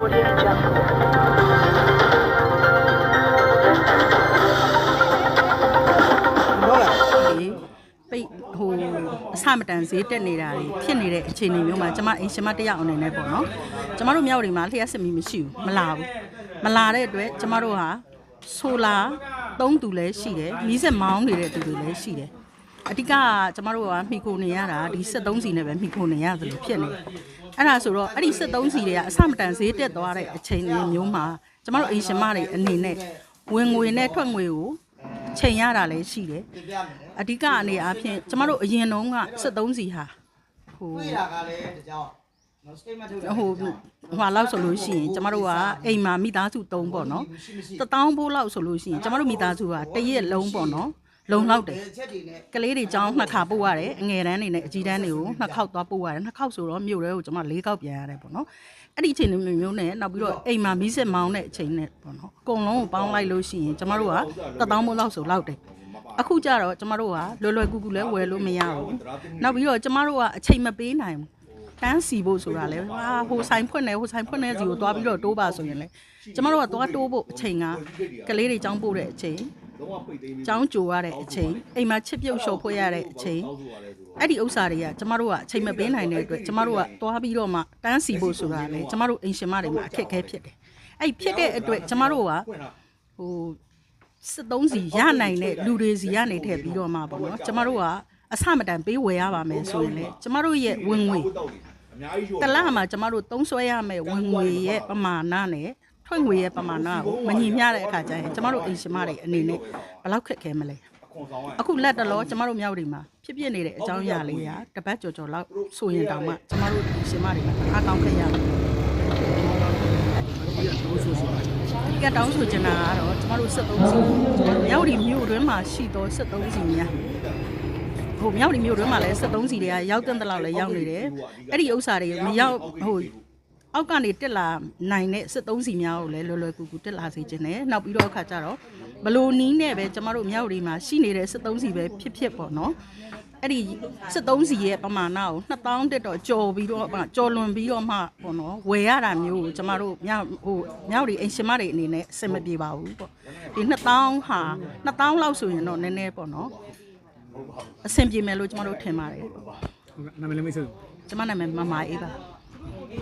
ပိတ်ဟိုအဆမတန်ဈေးတက်နေတာတွေဖြစ်နေတဲ့အခြေအနေမျိုးမှာကျမအိမ်ရှင်မတစ်ယောက်အနေနဲ့ပေါ့နော်ကျမတို့မြောက်တွေမှာလျှက်စစ်မီမရှိဘူးမလာဘူးမလာတဲ့အတွက်ကျမတို့ဟာဆိုလာသုံးသူလည်းရှိတယ်မီးစက်မောင်းနေတဲ့သူတွေလည်းရှိတယ်အဓိကကကျမတို့ကမိခိုနေရတာဒီ73စီနဲ့ပဲမိခိုနေရတယ်လို့ဖြစ်နေတယ်အဲ့ဒါဆိုတော့အဲ့ဒီ73စီတွေကအဆမတန်ဈေးတက်သွားတဲ့အချိန်မျိုးမှာကျမတို့အိမ်ရှင်မတွေအနေနဲ့ဝင်ငွေနဲ့ထွက်ငွေကိုချိန်ရတာလည်းရှိတယ်ပြပြမယ်အဓိကအနေအားဖြင့်ကျမတို့အရင်တုန်းက73စီဟာဟိုတွေ့တာကလည်းတကြောင်နော် statement ထုတ်တာဟိုဟွာလောက်ဆိုလို့ရှိရင်ကျမတို့ကအိမ်မှာမိသားစု3ပေါ့နော်တထောင်ဘိုးလောက်ဆိုလို့ရှိရင်ကျမတို့မိသားစုကတစ်ရက်လုံးပေါ့နော် လုံလောက်တယ်ချက်တွေနဲ့ကလေးတွေကြောင်းနှစ်ခါပို့ရတယ်အငယ်တန်းတွေနဲ့အကြီးတန်းတွေကိုနှစ်ခေါက်သွားပို့ရတယ်နှစ်ခေါက်ဆိုတော့မြို့ထဲကိုကျမ၄ခေါက်ပြန်ရတယ်ပေါ့နော်အဲ့ဒီအချိန်မျိုးမျိုးနဲ့နောက်ပြီးတော့အိမ်မှာမီးစက်မောင်းတဲ့အချိန်နဲ့ပေါ့နော်အကုန်လုံးကိုပေါင်းလိုက်လို့ရှိရင်ကျမတို့ကတထောင်ဘိုးလောက်ဆိုလောက်တယ်အခုကျတော့ကျမတို့ကလွယ်လွယ်ကူကူလဲဝယ်လို့မရဘူးနောက်ပြီးတော့ကျမတို့ကအချိန်မပေးနိုင်ဘူး တန်းစီဖို့ဆိုတာလဲဟာဟိုဆိုင်ဖွင့်နေဟိုဆိုင်ဖွင့်နေစီကိုသွားပြီးတော့တိုးပါဆိုရင်လဲကျမတို့ကသွားတိုးဖို့အချိန်ကကလေးတွေចောင်းပို့တဲ့အချိန်ចောင်းကြိုရတဲ့အချိန်အိမ်မှာချစ်ပြုတ်လျှော်ဖွဲ့ရတဲ့အချိန်အဲ့ဒီဥစ္စာတွေကကျမတို့ကအချိန်မပေးနိုင်တဲ့အတွက်ကျမတို့ကသွားပြီးတော့မှတန်းစီဖို့ဆိုတာလဲကျမတို့အိမ်ရှင်မတွေမှာအခက်အခဲဖြစ်တယ်အဲ့ဖြစ်တဲ့အတွက်ကျမတို့ကဟိုစစ်သုံးစီရနိုင်တဲ့လူတွေစီကနေထည့်ပြီးတော့မှပေါ့နော်ကျမတို့က အဆမတန်ပေးဝယ်ရပါမယ်ဆိုရင်လေကျမတို့ရဲ့ဝင်ငွေတစ်လမှာကျမတို့သုံးစွဲရမယ့်ဝင်ငွေရဲ့ပမာဏနဲ့ထွက်ငွေရဲ့ပမာဏကိုမညီမျှတဲ့အခါကျရင်ကျမတို့အိမ်ရှင်မတွေအနေနဲ့ဘယ်လောက်ခက်ခဲမလဲအခုလက်တလောကျမတို့မြောက်တွေမှာဖြစ်ဖြစ်နေတဲ့အကြောင်းအရာလေးကတပတ်ကြော်ကြော်လောက်ဆိုရင်တောင်မှကျမတို့အိမ်ရှင်မတွေမှာအားကောင်းခဲ့ရမယ်ဒီကတောင်းဆိုချင်တာကတော့ကျမတို့73စီမြောက်ဒီမြို့တွင်းမှာရှိသော73စီများ ဟိုမြောက်ဒီမြို့တွင်းမှာလည်း73စီတွေကရောက်တဲ့လောက်လည်းရောက်နေတယ်အဲ့ဒီဥစ္စာတွေမရောက်ဟိုအောက်ကနေတက်လာနိုင်တဲ့73စီများကိုလည်းလွယ်လွယ်ကူကူတက်လာစေခြင်းနဲ့နောက်ပြီးတော့အခါကျတော့ဘလို့နီးနဲ့ပဲကျမတို့မြောက်ဒီမှာရှိနေတဲ့73စီပဲဖြစ်ဖြစ်ပေါ့နော်အဲ့ဒီ73စီရဲ့ပမာဏကို2000တက်တော့ကြော်ပြီးတော့မှကြော်လွန်ပြီးတော့မှပေါ့နော်ဝယ်ရတာမျိုးကိုကျမတို့မြောက်ဟိုမြောက်တွေအင်ရှင်မတွေအနေနဲ့အဆင်မပြေပါဘူးပေါ့ဒီ2000ဟာ2000လောက်ဆိုရင်တော့နည်းနည်းပေါ့နော် အဆင်ပြေမယ်လို့ကျမတို့ထင်ပါတယ်ဟုတ်ကဲ့နာမည်လေးမိတ်ဆွေကျမနာမည်မမအေးပါ